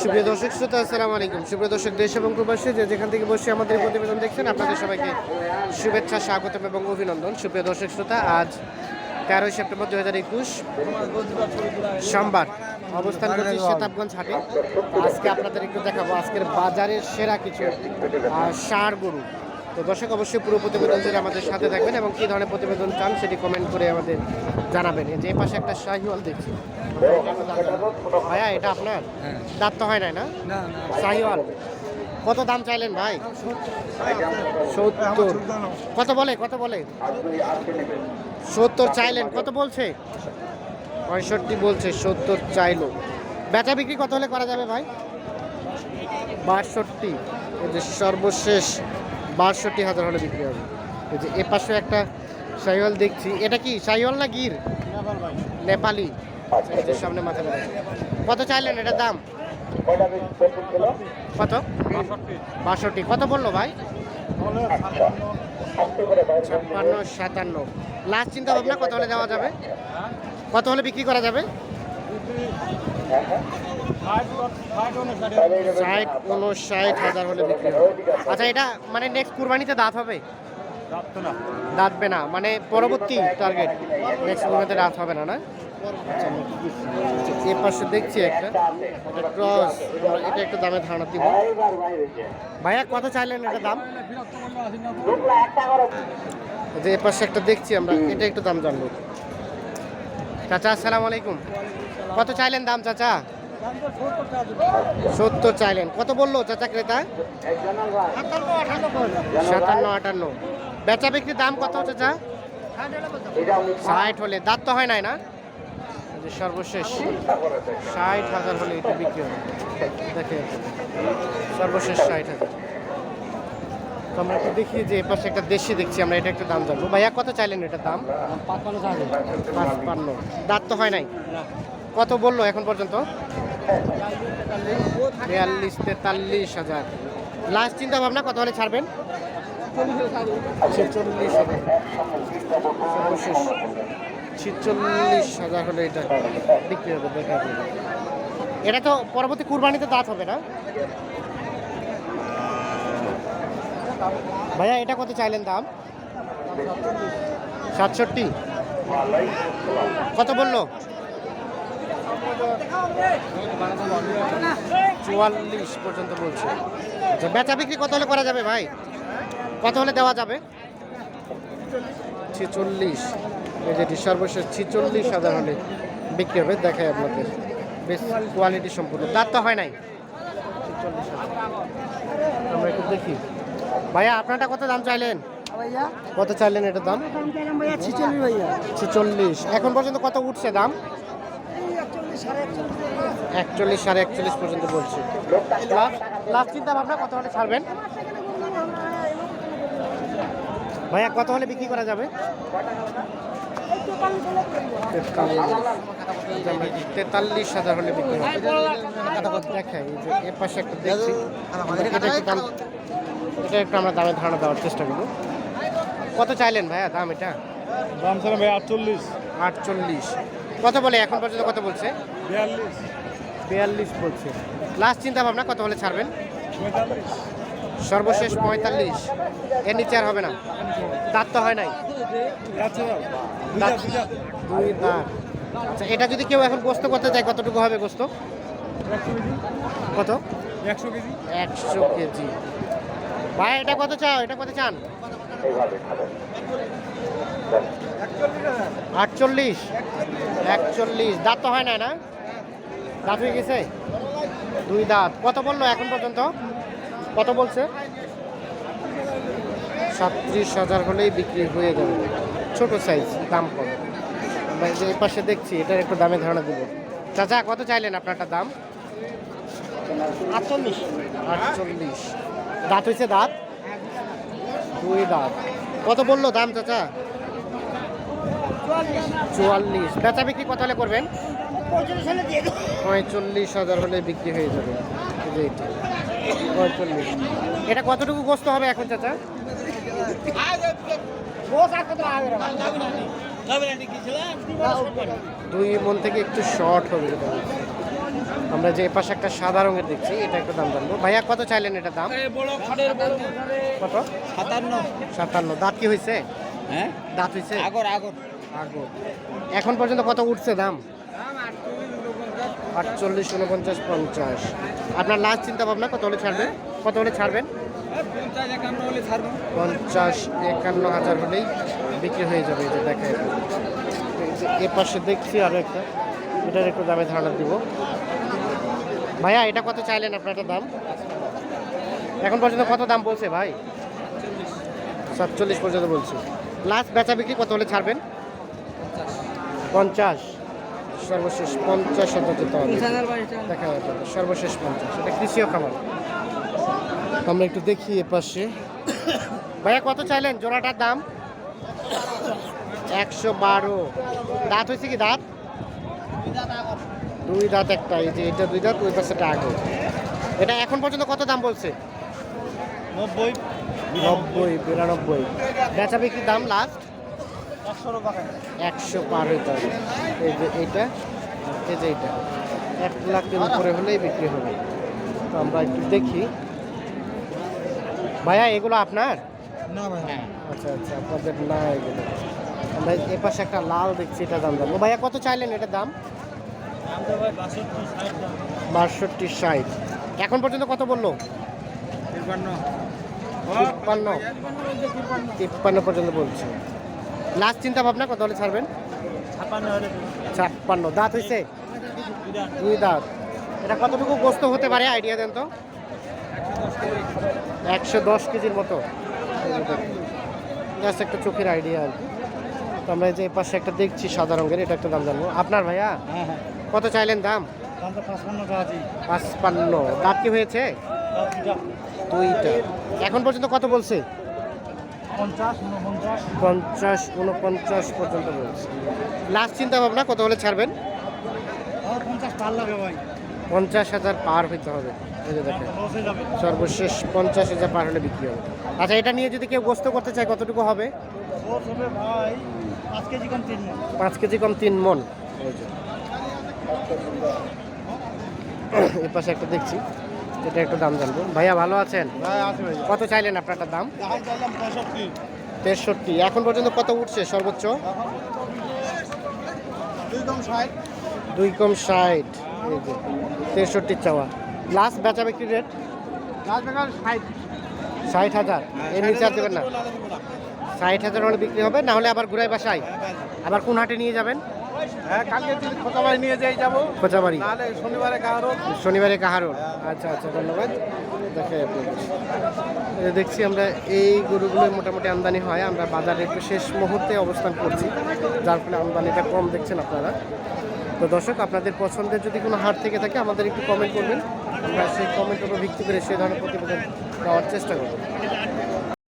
সুপ্রিয় দর্শক, শ্রোতা, আসসালামু আলাইকুম। সুপ্রিয় দর্শক, দেশ এবং প্রবাসী যে যেখান থেকে বসে আমাদের প্রতিবেদন দেখছেন, আপনাদের সবাইকে শুভেচ্ছা, স্বাগতম এবং অভিনন্দন। সুপ্রিয় দর্শক, শ্রোতা, আজ তেরোই সেপ্টেম্বর দু হাজার একুশ সোমবার। অবস্থান করছি শতাবগঞ্জ হাটে। আজকে আপনাদের একটু দেখাবো। আজকের বাজারের সেরা কিছু ষাঁড় গরু। তো দর্শক অবশ্যই পুরো প্রতিবেদন জুড়ে আমাদের সাথে থাকবেন এবং কী ধরনের প্রতিবেদন চান সেটি কমেন্ট করে আমাদের জানাবেন। যে পাশে একটা শাহিওয়াল দেখছি। ভাইয়া এটা আপনার? দাঁত তো হয় নাই না? শাহিওয়াল। কত দাম চাইলেন ভাই? সত্তর। কত বলে কত বলে? সত্তর চাইলেন কত বলছে? পঁয়ষট্টি বলছে সত্তর চাইলো। বেচা বিক্রি কত হলে করা যাবে ভাই? বাষট্টি। সর্বশেষ বাষট্টি হাজার হলে বিক্রি হবে। এই যে এ পাশে একটা শাহিওয়াল দেখছি। এটা কি শাহিওয়াল না গির? নেপালি সামনে মাথা। কত চাইলেন এটার দাম? কত? বাষট্টি। কত বলল ভাই? ছাপ্পান্ন সাতান্ন। লাস্ট চিন্তা ভাবনা কত হলে দেওয়া যাবে? কত হলে বিক্রি করা যাবে? ষাট উনষাট হাজার হলে বিক্রি হবে। আচ্ছা এটা মানে নেক্সট কুরবানিতে দাঁত হবে? দাঁতবে না। মানে পরবর্তী টার্গেট নেক্সট কুরবানিতে দাঁত হবে না না? আচ্ছা, দেখছি? এ পাশে দেখছি একটা। ক্রস এটা একটু দামে ধারণা দিব। ভাইয়া কত চাইলেন এটা দাম? যে এ পাশে একটা দেখছি আমরা এটা একটু দাম জানব। চাচা আসসালামু আলাইকুম। কত চাইলেন দাম চাচা? সত্তর চাইলেন। কত বলল চাচা ক্রেতা? সাতান্ন আটান্ন। বেচা বিক্রির দাম কত চাচা? ষাট হলে। দাঁত তো হয় নাই না? যে সর্বশেষ। ষাট হাজার হলে এটা বিক্রি হবে। দেখে সর্বশেষ ষাট হাজার। তো আমরা একটু দেখি যে এপাশে একটা দেশি দেখছি আমরা এটা একটু দাম জানব। ভাইয়া কত চাইলেন এটার দাম? পাঁচপান্ন দাঁত তো হয় নাই? কত বলল এখন পর্যন্ত? বিয়াল্লিশ, তেতাল্লিশ হাজার। লাস্ট চিন্তা ভাবনা কত হলে ছাড়বেন? ছেচল্লিশ হাজার। হাজার হলে এটা বিক্রি হবে, দেখা যাবে। এটা তো পরবর্তী কুরবানিতে দাঁত হবে না? ভাইয়া, এটা কত চাইলেন দাম? সাতষট্টি। কত বলল? চুয়াল্লিশ পর্যন্ত বলছে। আচ্ছা বেচা বিক্রি কত হলে করা যাবে ভাই? কত হলে দেওয়া যাবে? ছেচল্লিশ। এই যেটি সর্বশেষ ছেচল্লিশ হাজার হলে বিক্রি হবে দেখায় আপনাদের। বেশ কোয়ালিটি সম্পূর্ণ। দাঁত তো হয় নাই। আমরা একটু দেখি। ভাইয়া আপনারটা কত দাম চাইলেন? ভাইয়া? কত চাইলেন এটার দাম? ছিচল্লিশ। এখন পর্যন্ত কত উঠছে দাম? একচল্লিশ সাড়ে একচল্লিশ পর্যন্ত বলছে। লাস্ট চিন্তা ভাবনা কত হলে ছাড়বেন? ভাইয়া কত হলে বিক্রি করা যাবে? তেতাল্লিশ হাজার হলে বিক্রি হবে। দেখাই যে এর পাশে একটা দেখছি। এটা একটু দাম এটা একটু আমরা দামে ধারণা দেওয়ার চেষ্টা করব। কত চাইলেন ভাইয়া দাম এটা? দাম ছিল ভাই আটচল্লিশ। আটচল্লিশ। কত বলে এখন পর্যন্ত কত বলছে? বিয়াল্লিশ। বলছে। লাস্ট চিন্তা ভাবনা কত বলে ছাড়বেন? সর্বশেষ পঁয়তাল্লিশ। এর নিচে আর হবে না। দাঁত তো হয় নাই। দুই দাঁত। আচ্ছা এটা যদি কেউ এখন গোস্ত করতে চায় কতটুকু হবে গোস্ত? কেজি কত? একশো কেজি একশো কেজি। ভাই এটা কত চাও? এটা কত চান? আটচল্লিশ একচল্লিশ। দাঁত তো হয় না না? দাঁত হয়ে গেছে? দুই দাঁত। কত বলল এখন পর্যন্ত? কত বলছে? সাতত্রিশ হাজার হলেই বিক্রি হয়ে যাবে। ছোট সাইজ দাম কম। এই পাশে দেখছি এটার একটু দামে ধারণা দেবো। চাচা কত চাইলেন আপনারটা দাম? আটচল্লিশ। আটচল্লিশ। দাঁত হয়েছে দাঁত? দুই দাঁত। কত বলল দাম চাচা? চুয়াল্লিশ। বেচা বিক্রি কত হলে করবেন? পঁয়তাল্লিশ পঁয়তাল্লিশ হাজার হলে বিক্রি হয়ে যাবে। পঁয়তাল্লিশ এটা কতটুকু গোস্ত হবে এখন চাচা? দুই মন থেকে একটু শর্ট হবে আমরা যে পাশে একটা সাদা রঙের দেখছি এটা একটু দাম জানব। ভাইয়া কত চাইলেন এটা দাম? কত? সাতান্ন। সাতান্ন। দাঁত কি হয়েছে? হ্যাঁ? দাঁত হয়েছে? আগর আগর। আগো এখন পর্যন্ত কত উঠছে দাম? আটচল্লিশ, উনপঞ্চাশ, পঞ্চাশ। আপনার লাস্ট চিন্তা ভাবনা কত হলে ছাড়বেন কত হলে ছাড়বেন? পঞ্চাশ, একান্ন হাজার হলেই বিক্রি হয়ে যাবে এটা যে দেখায় এ পাশে দেখছি আরও একটা, এটার একটু দামে ধারণা দিব। ভাইয়া, এটা কত চাইলেন আপনার দাম? এখন পর্যন্ত কত দাম বলছে ভাই? সাতচল্লিশ পর্যন্ত বলছি। লাস্ট বেচা বিক্রি কত হলে ছাড়বেন? পঞ্চাশ সর্বশেষ পঞ্চাশ হাজার হবে দেখা যাবে সর্বশেষ পঞ্চাশ। এটা কৃষিও খামার। আমরা একটু দেখি এ পাশে। ভাইয়া কত চাইলেন? জোড়াটার দাম? একশো বারো। দাঁত হয়েছে কি দাঁত? দুই দাঁত একটা। এই যে এটা দুই দাঁত ওই পাশেটা আগে। এটা এখন পর্যন্ত কত দাম বলছে? নব্বই। নব্বই বিরানব্বই। বেচা বিক্রির দাম লাস্ট একশো পার হইতে হবে এই যে এইটা এই যে এইটা। এক লাখের উপরে হলেই বিক্রি হবে। তো আমরা একটু দেখি। ভাইয়া এগুলো আপনার? না ভাই আচ্ছা আচ্ছা আপনাদের না এগুলো। আমরা এ পাশে একটা লাল দেখছি এটা দাম দাম। ভাইয়া কত চাইলেন এটার দাম? বাষট্টি ষাট এখন পর্যন্ত কত বলল? তিপ্পান্ন। তিপ্পান্ন পর্যন্ত বলছে। লাস্ট চিন্তা ভাবনা কত হলে ছাড়বেন? ছাপ্পান্ন দাঁত হয়েছে? দুই দাঁত। এটা কতটুকু গোস্ত হতে পারে? আইডিয়া দেন তো। একশো দশ কেজির মতো। জাস্ট একটা চোখের আইডিয়া আর কি। তো আমরা যে পাশে একটা দেখছি সাদা রঙের এটা একটা দাম জানব। আপনার ভাইয়া? হ্যাঁ হ্যাঁ। কত চাইলেন দাম? পাঁচপান্ন দাঁত কি হয়েছে? দুইটা। এখন পর্যন্ত কত বলছে? পঞ্চাশ উনপঞ্চাশ পর্যন্ত বলছে লাস্ট চিন্তা ভাবনা কত হলে ছাড়বেন? পঞ্চাশ হাজার পার হইতে হবে। দেখেন সর্বশেষ পঞ্চাশ হাজার পার হলে বিক্রি হবে। আচ্ছা এটা নিয়ে যদি কেউ গোস্ত করতে চায় কতটুকু হবে? পাঁচ কেজি কম তিন মন। এর পাশে একটা দেখছি। এটা একটু দাম জানব। ভাইয়া ভালো আছেন? ভাই কত চাইলেন আপনারটা দাম? তেষট্টি। এখন পর্যন্ত কত উঠছে সর্বোচ্চ? দুই কম ষাট। দুই কম ষাট। এই যে তেষট্টি চাওয়া। লাস্ট বেচা বিক্রি রেট? ষাট। হাজার। এর নিচে আর দেবেন না? ষাট হাজার হলে বিক্রি হবে না হলে আবার ঘুরাই বাসায়? আবার কোন হাটে নিয়ে যাবেন? হ্যাঁ কালকে খোঁচাবাড়ি নিয়ে যাই যাব। খোঁচাবাড়ি? শনিবারে কাহারোল আচ্ছা আচ্ছা ধন্যবাদ। দেখে আপনাদের। দেখছি আমরা এই গরুগুলো মোটামুটি আমদানি হয়। আমরা বাজারে একটু শেষ মুহূর্তে অবস্থান করছি। যার ফলে আমদানিটা কম দেখছেন আপনারা। তো দর্শক আপনাদের পছন্দের যদি কোনো হাট থেকে থাকে আমাদের একটু কমেন্ট করবেন। আমরা সেই কমেন্টের উপর ভিত্তি করে সেই ধরনের প্রতিবেদন দেওয়ার চেষ্টা করব।